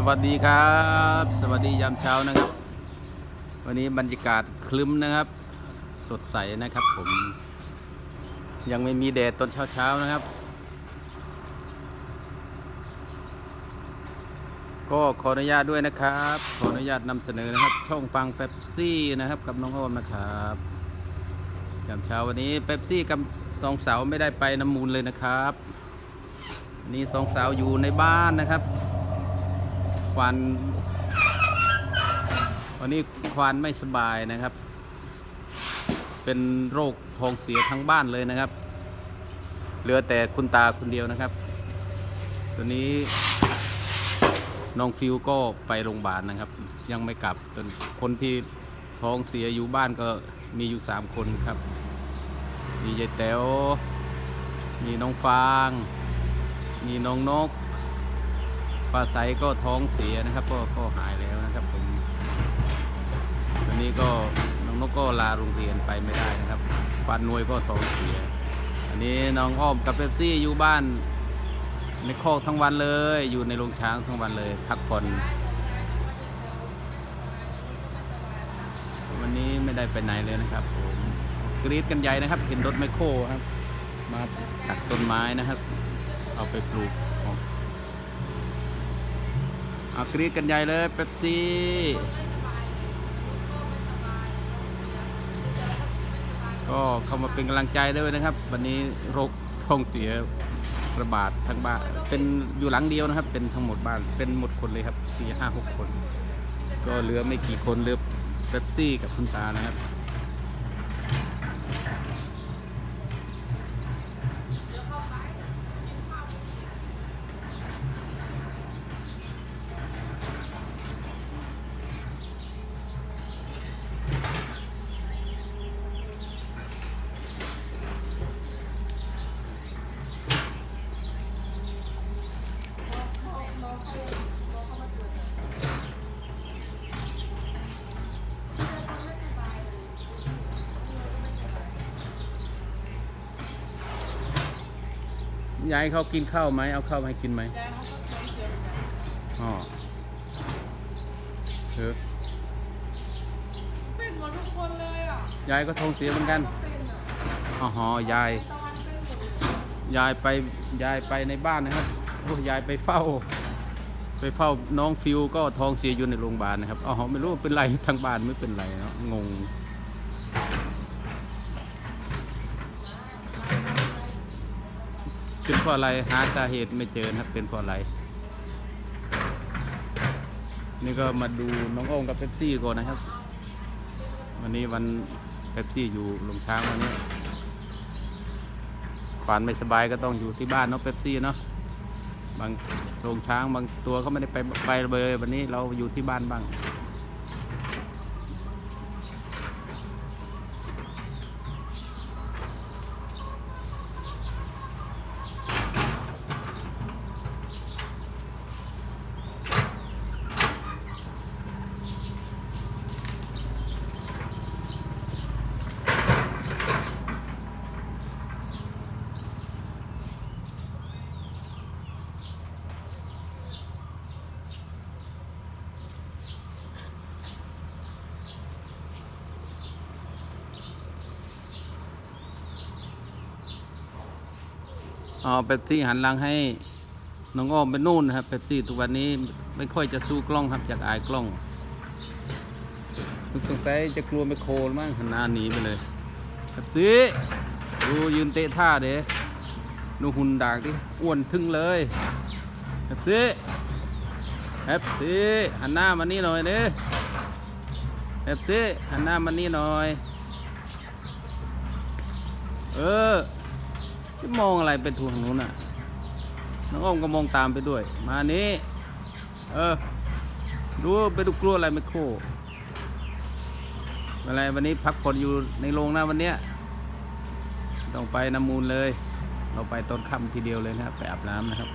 สวัสดีครับ สวัสดียามเช้านะครับ วันนี้บรรยากาศคลึ้มนะครับ สดใสนะครับ ผม ยังไม่มีแดดตอนเช้าๆนะครับ ก็ขออนุญาตด้วยนะครับ ขออนุญาตนำเสนอนะครับ ช่องฟังเป๊ปซี่นะครับ กับน้องอ้อมนะครับยามเช้าวันนี้เป๊ปซี่กับสองสาวไม่ได้ไปน้ำมูลเลยนะครับนนี้สองสาวอยู่ในบ้านนะครับ ควานวันนี้ควานไม่สบายนะครับ เป็นโรคท้องเสียทั้งบ้านเลยนะครับ เหลือแต่คุณตาคนเดียวนะครับ ตัวนี้น้องฟิวก็ไปโรงพยาบาลนะครับ ยังไม่กลับจนคนที่ท้องเสียอยู่บ้านก็มีอยู่สามคนครับ มียายแต๋วมีน้องฟาง มีน้องนก ปลาใสก็ท้องเสียนะครับ ก็ก็หายแล้วนะครับผมวันนี้ก็น้องนกก็ลาโรงเรียนไปไม่ได้นะครับปานนวยก็ท้องเสีย อันนี้น้องอ้อมกับเป๊ปซี่อยู่บ้านในคอกทั้งวันเลย อยู่ในโรงช้างทั้งวันเลย พักผ่อนวันนี้ไม่ได้ไปไหนเลยนะครับผมกรีดกันใหญ่นะครับ เห็นรถไมโครครับ มาตัดต้นไม้นะครับ เอาไปปลูก เอากรีดกันใหญ่เลยเป๊ปซี่ก็เข้ามาเป็นกำลังใจด้วยนะครับ วันนี้โรคท้องเสียระบาดทั้งบ้านเป็นอยู่หลังเดียวนะครับ เป็นทั้งหมดบ้านเป็นหมดคนเลยครับสี่ห้าหกคน ก็เหลือไม่กี่คนเหลือเป๊ปซี่กับคุณตานะครับ ยายเขากินข้าวไหมเอาข้าวมาให้กินไหมอ๋อเออเป็นหมดทุกคนเลยอะยายก็ท้องเสียเหมือนกันเป็นอะอ๋อยายตอนเป็นหมดยายไป ยายไปในบ้านนะครับโอ้ยายไปเฝ้า ไปเฝ้าน้องฟิวก็ท้องเสียอยู่ในโรงพยาบาลนะครับ อ๋อ ไม่รู้ว่าเป็นไรทางบ้านไม่เป็นไรเนาะ งง เป็นเพราะอะไรหาสาเหตุไม่เจอนะครับ เป็นเพราะอะไร นี่ก็มาดูน้องโอมกับเป๊ปซี่ก่อนนะครับ วันนี้วันเป๊ปซี่อยู่ลงช้างวันนี้ฝันไม่สบายก็ต้องอยู่ที่บ้านเนาะเป๊ปซี่เนาะบางโรงช้างบางตัวเขาไม่ได้ไปไปเลยวันนี้เราอยู่ที่บ้านบ้าง อ๋อเป๊ปซี่หันหลังให้น้องอ้อมไปนู่นนะครับเป๊ปซี่ทุกวันนี้ไม่ค่อยจะสู้กล้องครับอยากอายกล้องสงสัยจะกลัวไมโครมั้งหันหน้าหนีไปเลยเป๊ปซี่ดูยืนเตะท่าเด้ดูหุ่นด่างที่อ้วนทึ่งเลยเป๊ปซี่เป๊ปซี่หันหน้ามานี่หน่อยเด้เป๊ปซี่หันหน้ามานี่หน่อย เออ จะมองอะไรไปทางนู้นน่ะ น้องอ้อมก็มองตามไปด้วย มานี้ เออ ดูไปดูกลัวอะไรไม่โคอะไรวันนี้พักผ่อนอยู่ในโรงนะวันเนี้ยต้องไปน้ำมูลเลย เราไปตอนค่ำทีเดียวเลยนะครับไปอาบน้ำนะครับ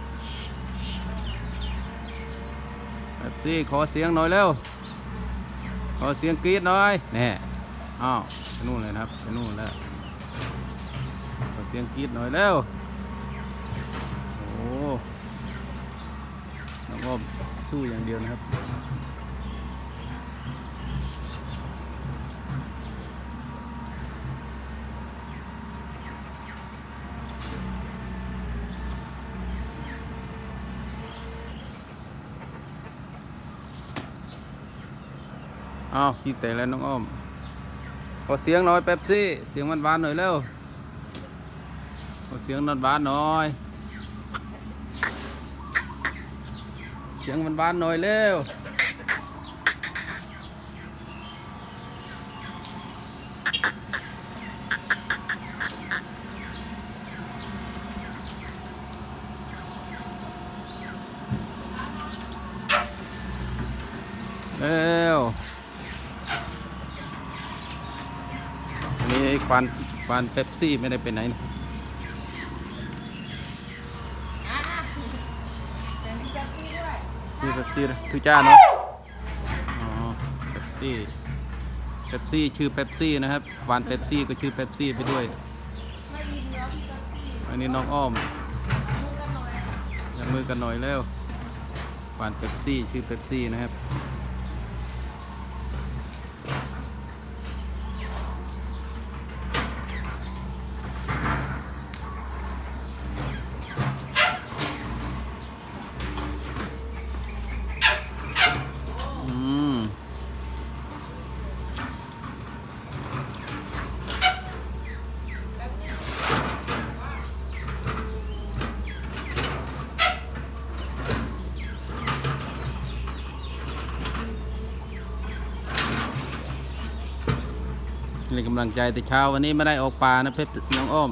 แบบซี่ขอเสียงหน่อยเร็ว ขอเสียงกรี๊ดหน่อยแน่อ้าวไปนู่นเลยนะครับไปนู่นแล้ว สียงกรีดหน่อยเร็วโอ้น้องอ้อมสู้อย่างเดียวนะครับอ้าวพี่แต่แล้วน้องอ้อม ขอเสียงหน่อยเป๊ปซี่ เสียงมันหวานๆหน่อยเร็ว เสียงนอนหวานหน่อย เสียงมันหวานหน่อยเร็วเร็วอันนี้ไอ้ควันควันเป๊ปซี่ไม่ได้ไปไหนนะ ซี่เป๊ปซี่ทุจ้าเนาะอ๋อเป๊ปซี่เป๊ปซี่ชื่อเป๊ปซี่นะครับหวานเป๊ปซี่ก็ชื่อเป๊ปซี่ไปด้วย อันนี้น้องอ้อมอกันหน่อยจับมือกันหน่อยแล้วหวานเป๊ปซี่ชื่อเป๊ปซี่นะครับ นี่กำลังใจแต่เช้าวันนี้ไม่ได้ออกป่านะเพชรน้องอ้อม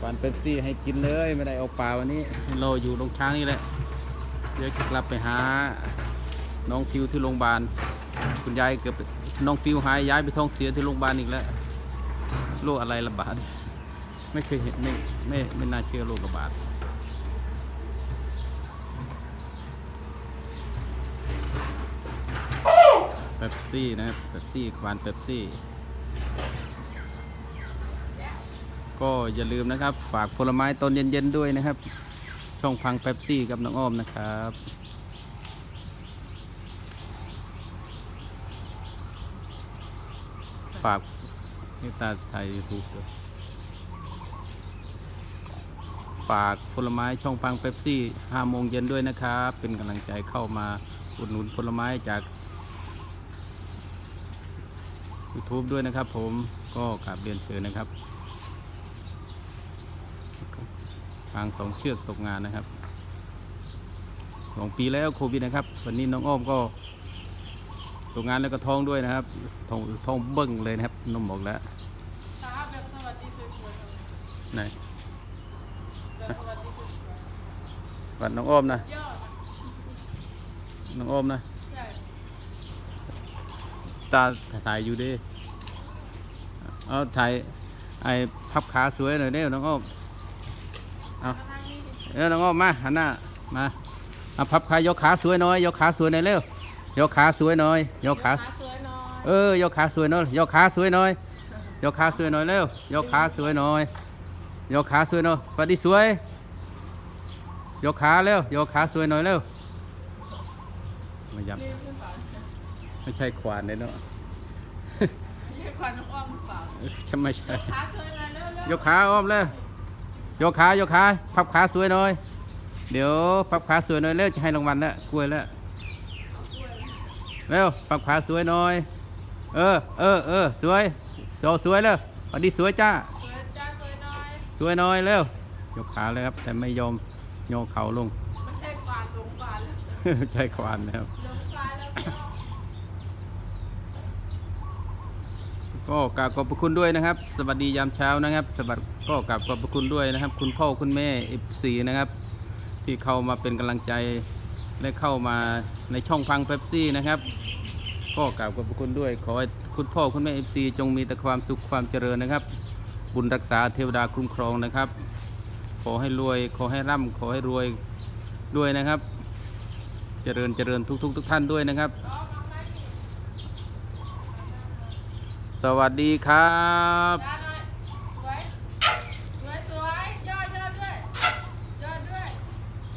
ปานเป๊ปซี่ให้กินเลยไม่ได้ออกป่าวันนี้เราอยู่ตรงช้างนี่แหละเดี๋ยวกลับไปหาน้องฟิวที่โรงพยาบาลคุณยายเกือบน้องฟิวหายย้ายไปท้องเสียที่โรงพยาบาลอีกแล้วโรคอะไรระบาดไม่เคยเห็นไม่ไม่ไม่น่าเชื่อโรคระบาด ป๊ปซี่นะครับเป๊ปซี่ควานเป๊ปซี่ ก็อย่าลืมนะครับ ฝากผลไม้ตอนเย็นๆด้วยนะครับ ช่องพังเป๊ปซี่กับน้องอ้อมนะครับฝากนิตาไทยยูทูบฝากผลไม้ช่องพังเป๊ปซี่ห้าโมงเย็นด้วยนะครับ เป็นกำลังใจเข้ามาอุดหนุนผลไม้จาก YouTube ด้วยนะครับ ผมก็กราบเรียนเชิญนะครับ ทางสองเชือกตกงานนะครับสองปีแล้วโควิดนะครับ วันนี้น้องอ้อมก็ตกงานแล้วก็ท้องด้วยนะครับท้องท้องเบิ้งเลยนะครับนมบอกแล้วตาแบบสวัสดีสวยๆเลยไหนแบบสวัสดีสวยบัดน้องอ้อมนะๆยอดน้องอ้อมนะใหญ่ ตาถ่ายอยู่ดิเอาถ่ายไอ้พับขาสวยหน่อยเด้อน้องอ้อมเอามาทางนี้ดิเออน้องอ้อมมาหันหน้ามาเอาพับขายกขาสวยหน่อยยกขาสวยหน่อยเร็วยกขาสวยหน่อยยกขาสวยหน่อยเออยกขาสวยหน่อยยกขาสวยหน่อยยกขาสวยหน่อยเร็วยกขาสวยหน่อยยกขาสวยหน่อยปฏิสวยยกขาเร็วยกขาสวยหน่อยเร็วไม่ยับนี่ขึ้นเปล่า ไม่ใช่ควานเลยเนาะไม่ใช่ควันน้องอ้อมหรือเปล่าฉันไม่ใช่ขาสวยหน่อยเร็วๆยกขาอ้อมเลยยกขายกขาพับขาสวยหน่อย เดี๋ยวพับขาสวยหน่อยเร็วจะให้รางวัลแล้วกล้วยแล้วเร็วพับขาสวยหน่อย เออเออเออสวยสวยสวยเลยวันนี้สวยจ้าสวยจ้าสวยหน่อยสวยหน่อยเร็วยกขาเลยครับ แต่ไม่ยอมโยกเข่าลง ไม่ใช่กวานหลงกวานแล้วใช้ควานนะครับ หลงซ้ายแล้วก็ ก็กราบขอบพระคุณด้วยนะครับ สวัสดียามเช้านะครับ สวัสดีก็กราบขอบพระคุณด้วยนะครับ คุณพ่อคุณแม่เอฟซีนะครับ ที่เข้ามาเป็นกำลังใจและเข้ามาในช่องพังเป๊ปซี่นะครับ ก็กราบขอบพระคุณด้วย ขอให้คุณพ่อคุณแม่เอฟซีจงมีแต่ความสุขความเจริญนะครับ บุญรักษาเทวดาคุ้มครองนะครับ ขอให้รวย ขอให้ร่ำขอให้รวยด้วยนะครับ เจริญเจริญทุก ๆ ทุกท่านด้วยนะครับ สวัสดีครับ